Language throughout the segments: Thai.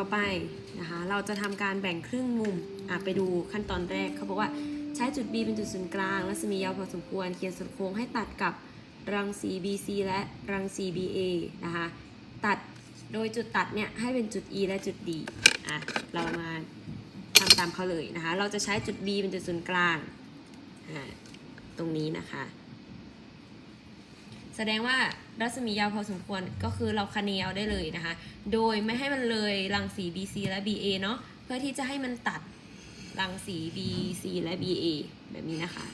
ต่อไปนะคะเราจะทำการแบ่งครึ่งมุมอะไปดูขั้นตอนแรกเขาบอกว่าใช้จุด B เป็นจุดศูนย์กลางรัศมียาวพอสมควรเขียนส่วนโค้งให้ตัดกับรังสี BC และรังสี BA นะคะตัดโดยจุดตัดเนี่ยให้เป็นจุด E และจุด D อะเรามาทำตามเขาเลยนะคะ เราจะใช้จุด B เป็นจุดศูนย์กลาง ตรงนี้นะคะ แสดงว่ารัศมียาวพอสมควรก็คือเราคะเนเอาได้เลยนะคะ โดยไม่ให้มันเลยรังสี BC และ BA เนาะเพื่อที่จะให้มันตัดรังสี BC และ BA แบบนี้นะคะ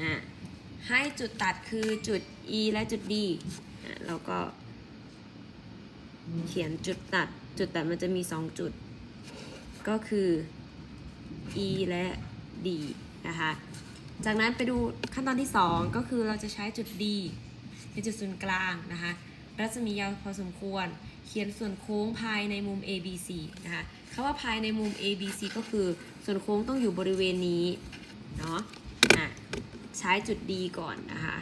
อะให้จุดตัดคือจุด E และจุด D อะเราก็เขียนจุดตัด จุดตัดมันจะมี 2 จุด ก็คือ E และ D นะคะ จากนั้นไปดูขั้นตอนที่ 2 ก็คือเราจะใช้จุด D เป็นจุดศูนย์กลางนะคะ รัศมียาวพอสมควร เขียนส่วนโค้งภายในมุม ABC นะคะคำว่าภายในมุม ABC ก็คือส่วนโค้งต้องอยู่บริเวณนี้เนาะอะใช้จุด D ก่อนนะคะ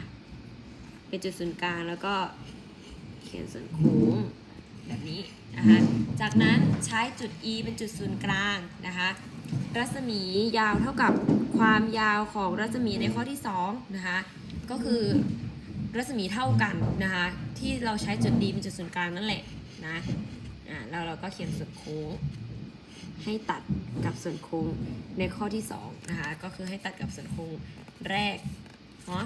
เป็นจุดศูนย์กลางแล้วก็เขียนส่วนโค้งแบบนี้นะคะจากนั้นใช้จุด E เป็นจุดศูนย์กลางนะคะ รัศมียาวเท่ากับความยาวของรัศมีในข้อที่2นะคะก็คือรัศมีเท่ากันนะคะที่เราใช้จุด D เป็นจุดศูนย์กลางนั่นแหละนะอ่าแล้วเราก็เขียนส่วนโค้งให้ตัดกับส่วนโค้งในข้อที่2นะคะก็คือให้ตัดกับส่วนโค้งแรกเนาะ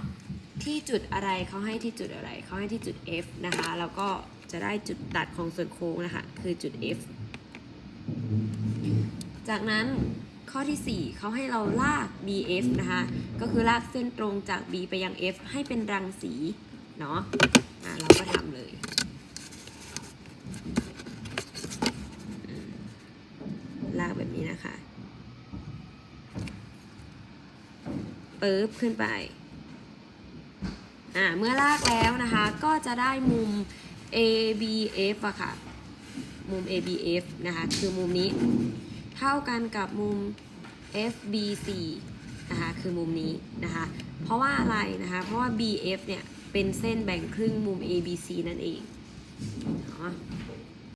ที่จุดอะไรเขาให้ที่จุดอะไรเขาให้ที่จุด F นะคะแล้วก็จะได้จุดตัดของส่วนโค้งนะคะคือจุด F จากนั้น ข้อที่ 4 เขาให้เราลาก BF นะคะ ก็คือลากเส้นตรงจาก B ไปยัง F ให้เป็นรังสีเนาะอะเราก็ทำเลยลากแบบนี้นะคะปึ๊บขึ้นไป อ่า เมื่อลากแล้วนะคะ ก็จะได้มุม ABF อะค่ะ มุม ABF นะคะ คือมุมนี้ เท่ากันกับมุม FBC นะคะคือมุมนี้นะคะเพราะว่าอะไรนะคะเพราะว่า BF เนี่ยเป็นเส้นแบ่งครึ่งมุม ABC นั่นเองเนาะ